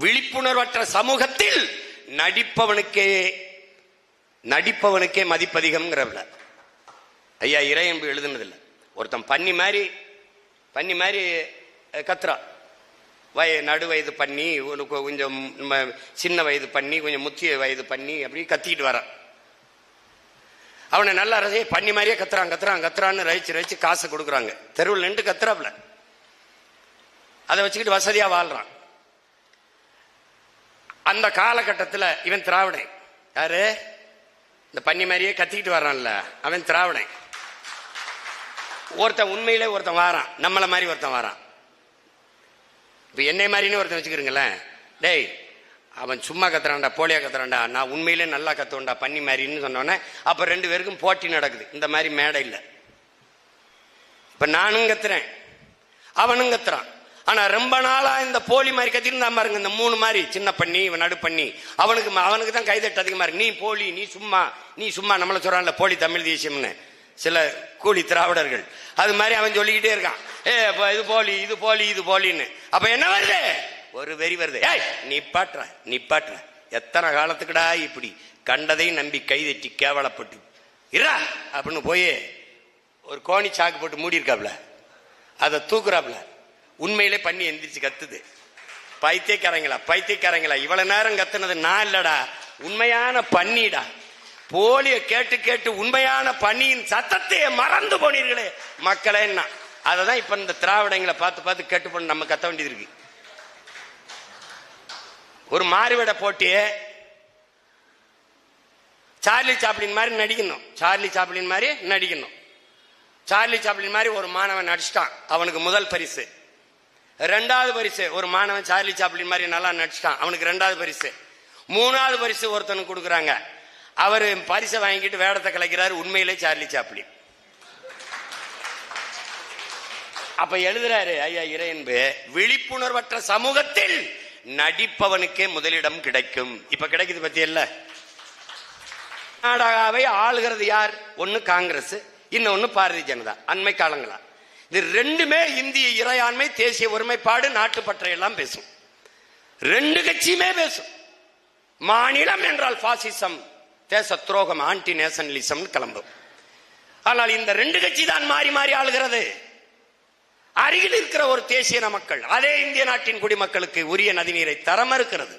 விழிப்புணர்வற்ற சமூகத்தில் நடிப்பவனுக்கே நடிப்பவனுக்கே மதிப்பதிகம்ங்கிறவள. ஐயா இறையன்பு எழுதுனதில்லை. ஒருத்தன் பண்ணி மாதிரி பண்ணி மாதிரி கத்துறான். வய நடு வயது பண்ணி உனக்கு கொஞ்சம் சின்ன வயது பண்ணி கொஞ்சம் முத்திய வயது பண்ணி அப்படி கத்திக்கிட்டு வரான். அவனை நல்லா ரசி பண்ணி மாதிரியே கத்துறான் கத்துறான் கத்துறான்னு ரசிச்சு ரசிச்சு காசை கொடுக்குறாங்க. தெருவில் நின்று கத்துறாப்புல அதை வச்சுக்கிட்டு வசதியாக வாழ்றான். அந்த காலகட்டத்தில் இவன் திராவிடன் யாரு? இந்த பன்னி மாதிரியே கத்திக்கிட்டு வர்றான்ல அவன் திராவிடன் ஒருத்தன் உண்மையிலே ஒருத்தன் வாரான் நம்மளை மாதிரி ஒருத்தன் வாரான். இப்போ என்னை மாதிரின்னு ஒருத்தன் வச்சுக்கிறீங்களேன். டேய் அவன் சும்மா கத்துறான்டா போலியா கத்துறான்டா நான் உண்மையிலே நல்லா கத்துவேன்டா பன்னி மாதிரின்னு சொன்னோன்னே அப்போ ரெண்டு பேருக்கும் போட்டி நடக்குது. இந்த மாதிரி மேடை இல்லை. இப்போ நானும் கத்துறேன் அவனும் கத்துறான். ஆனா ரொம்ப நாளா இந்த போலி மாதிரி கத்திருந்தா பாருங்க இந்த மூணு மாதிரி சின்ன பண்ணி இவன் நடு பண்ணி. அவனுக்கு அவனுக்கு தான் கைதட்டு அதிகமா இருக்கு. நீ போலி நீ சும்மா நீ சும்மா நம்மள சொல்றான்ல போலி தமிழ் தேசியம்னு. சில கூலி திராவிடர்கள். அது மாதிரி அவன் சொல்லிக்கிட்டே இருக்கான். ஏ இது போலி இது போலி இது போலின்னு. அப்ப என்ன வருது? ஒரு வெறி வருது. ஏய் நிப்பாட்டுற நிப்பாட்டுற. எத்தனை காலத்துக்குடா இப்படி கண்டதையும் நம்பி கைதட்டி கேவலப்பட்டு. இரா அப்படின்னு போய் ஒரு கோணி சாக்கு போட்டு மூடி இருக்காப்ல அதை தூக்குறாப்ல. உண்மையிலே பண்ணி எந்திரிச்சு கத்துது. பைத்தியக்காரங்களா பைத்தியக்காரங்களா இவ்வளவு நேரம் கத்துனது நான் இல்லடா. உண்மையான பண்ணிடா. போலிய கேட்டு கேட்டு உண்மையான பணியின் சத்தத்தையே மறந்து போனீர்களே மக்களே அதை தான் இப்ப இந்த திராவிடங்களை பார்த்து பார்த்து கேட்டு போன நம்ம கத்த வேண்டியது இருக்கு. ஒரு மாறுவிட போட்டியே சார்லி சாப்ளின் மாதிரி நடிக்கணும். சார்லி சாப்ளின் மாதிரி நடிக்கணும். சார்லி சாப்ளின் மாதிரி ஒரு மாணவன் நடிச்சிட்டான். அவனுக்கு முதல் பரிசு. ரெண்டாவது பரிசு. ஒரு மாணவன் சார்லி சாப்பிளின் மாதிரி நல்லா நடிச்சிட்டான். அவனுக்கு ரெண்டாவது பரிசு. மூணாவது பரிசு ஒருத்தனுக்கு கொடுக்குறாங்க. அவர் பரிசை வாங்கிட்டு வேடத்தை கலைக்கிறாரு உண்மையிலே சார்லி சாப்பிளின் அப்ப எழுதுறாரு ஐயா இறையன்பு விழிப்புணர்வற்ற சமூகத்தில் நடிப்பவனுக்கே முதலிடம் கிடைக்கும். இப்ப கிடைக்குது பத்தி இல்ல கர்நாடகாவை ஆளுகிறது யார்? ஒன்னு காங்கிரஸ் இன்னொன்னு பாரதிய ஜனதா. அண்மை காலங்களா? இது ரெண்டுமே இந்திய இறையாண்மை தேசிய ஒருமைப்பாடு நாட்டுப்பற்றை எல்லாம் பேசும். ரெண்டு கட்சியுமே பேசும். மாநிலம் என்றால் பாசிசம் தேச துரோகம் ஆன்டி நேஷனலிசம் கிளம்பும். ஆனால் இந்த ரெண்டு கட்சி தான் மாறி மாறி ஆளுகிறது. அருகில் இருக்கிற ஒரு தேசிய மக்கள் அதே இந்திய நாட்டின் குடிமக்களுக்கு உரிய நதிநீரை தர மறுக்கிறது.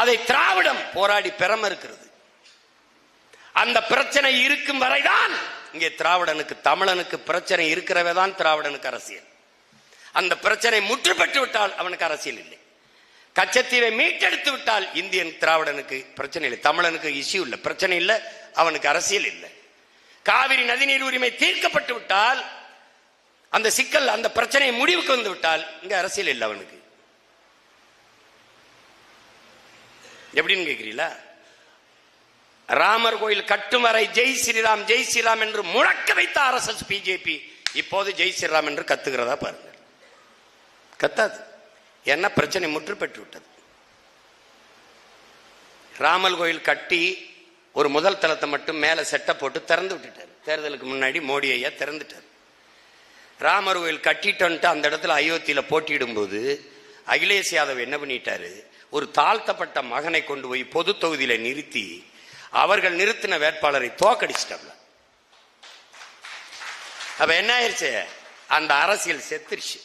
அதை திராவிடம் போராடி பெற மறுக்கிறது. அந்த பிரச்சனை இருக்கும் வரைதான் இங்கே திராவிடனுக்கு தமிழனுக்கு பிரச்சனை இருக்கிறவே தான் திராவிடனுக்கு அரசியல். அந்த பிரச்சனை முற்று விட்டால் அவனுக்கு அரசியல் இல்லை. கச்சத்தீவை மீட்டெடுத்து விட்டால் இந்தியன் திராவிடனுக்கு பிரச்சனை இல்லை. தமிழனுக்கு இஷ்யூ இல்லை. பிரச்சனை இல்லை அவனுக்கு அரசியல் இல்லை. காவிரி நதிநீர் உரிமை தீர்க்கப்பட்டு விட்டால் அந்த சிக்கல் அந்த பிரச்சனை முடிவுக்கு வந்து விட்டால் இங்க அரசியல் இல்லை அவனுக்கு. எப்படின்னு கேட்கிறீங்களா? ராமர் கோயில் கட்டும் வரை ஜெய் ஸ்ரீராம் ஜெய் ஸ்ரீராம் என்று முழக்க வைத்த ஆர்எஸ்எஸ் பிஜேபி இப்போது ஜெய் ஸ்ரீராம் என்று கத்துகிறதா பாருங்க. கத்தாது. என்ன பிரச்சனை? முற்று பெற்று விட்டது. ராமர் கோயில் கட்டி ஒரு முதல் தளத்தை மட்டும் மேலே செட்டை போட்டு திறந்து விட்டுட்டார். தேர்தலுக்கு முன்னாடி மோடி ஐயா திறந்துட்டார். ராமர் கோயில் கட்டிட்டோன்ட்டு அந்த இடத்துல அயோத்தியில் போட்டியிடும்போது அகிலேஷ் யாதவ் என்ன பண்ணிட்டாரு? ஒரு தாழ்த்தப்பட்ட மகனை கொண்டு போய் பொது தொகுதியில் நிறுத்தி அவர்கள் நிறுத்தின வேட்பாளரை தோக்கடிச்சிட்டாங்க அப்ப என்ன ஆயிருச்சு? அந்த அரசியல் செத்துருச்சு.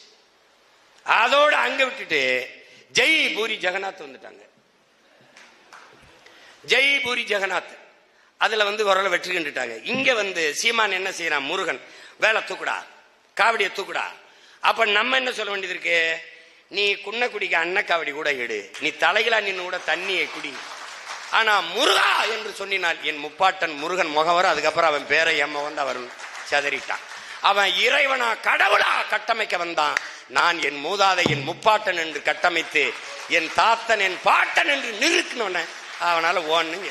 அதோட அங்க விட்டுட்டு ஜெய் பூரி ஜெகநாத் வந்துட்டாங்க. ஜெய் பூரி ஜெகநாத். அதுல வந்து ஓரளவு வெற்றி கண்டுட்டாங்க. இங்க வந்து சீமான் என்ன செய்யறான்? முருகன் வேலை தூக்குடா காவடியை தூக்குடா. அப்ப நம்ம என்ன சொல்ல வேண்டியது இருக்கு? நீ குன்ன குடிக்க அன்ன காவடி கூட எடு. நீ தலைகளா நின்று கூட தண்ணியை குடி. ஆனா முருகா என்று சொன்னினால் என் முப்பாட்டன் முருகன் முகவர் அதுக்கப்புறம் அவன் பேரை எம்ம அவர் செதறிட்டான். அவன் இறைவனா கடவுளா கட்டமைக்க வந்தான். நான் என் மூதாதை என் முப்பாட்டன் என்று கட்டமைத்து என் தாத்தன் என் பாட்டன் என்று நிறுத்தினோன்ன அவனால ஓன்னு